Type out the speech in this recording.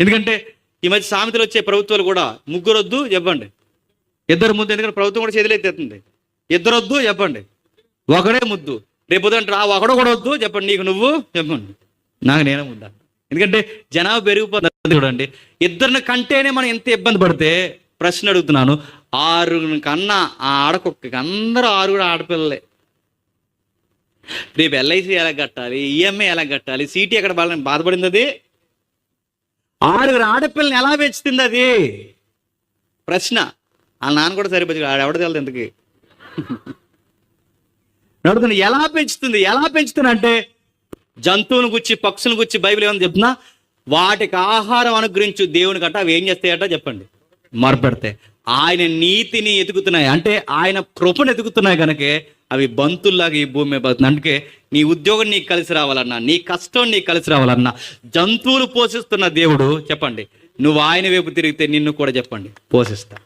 ఎందుకంటే ఈ మధ్య సామెతలు వచ్చే ప్రభుత్వాలు కూడా ముగ్గురు వద్దు చెప్పండి ఇద్దరు ముద్దు ఎందుకంటే ప్రభుత్వం కూడా చేతులెత్తేస్తుంది ఇద్దరు వద్దు చెప్పండి ఒకడే ముద్దు. రేపు ఉదయం ఆ ఒకడు కూడా వద్దు చెప్పండి నీకు నువ్వు చెప్పండి నాకు నేనే ముద్దా. ఎందుకంటే జనాభా పెరిగిపోతుంది చూడండి. ఇద్దరిని కంటేనే మనం ఎంత ఇబ్బంది పడితే ప్రశ్న అడుగుతున్నాను. ఆరుగురి కన్నా ఆ ఆడకొక్కకి అందరూ ఆరుగురు ఆడపిల్లలే. రేపు ఎల్ఐసి ఎలా కట్టాలి ఈఎంఐ ఎలా కట్టాలి సీటీ ఎక్కడ బాధపడింది అది? ఆరుగురు ఆడపిల్లని ఎలా పెంచుతుంది అది? ప్రశ్న. ఆ నాన్న కూడా సరిపోయి ఆడెవడ తెలియదు ఎందుకు అడుగుతున్నా ఎలా పెంచుతుంది? ఎలా పెంచుతుంది అంటే జంతువుని గుచ్చి పక్షులను గుచ్చి బైబిల్ ఏమని చెప్తున్నా? వాటికి ఆహారం అనుగ్రహించు దేవుని కట్ట అవి ఏం చేస్తాయట చెప్పండి. మొరపెడతాయి. ఆయన నీతిని ఎదుగుతున్నాయి. అంటే ఆయన కృపను ఎదుగుతున్నాయి కనుకే అవి బంతుల్లాగా ఈ భూమి మీద అందుకే నీ ఉద్యోగం నీకు కలిసి రావాలన్నా నీ కష్టం నీకు కలిసి రావాలన్నా జంతువులు పోషిస్తున్న దేవుడు చెప్పండి. నువ్వు ఆయన వైపు తిరిగితే నిన్ను కూడా చెప్పండి. పోషిస్తా.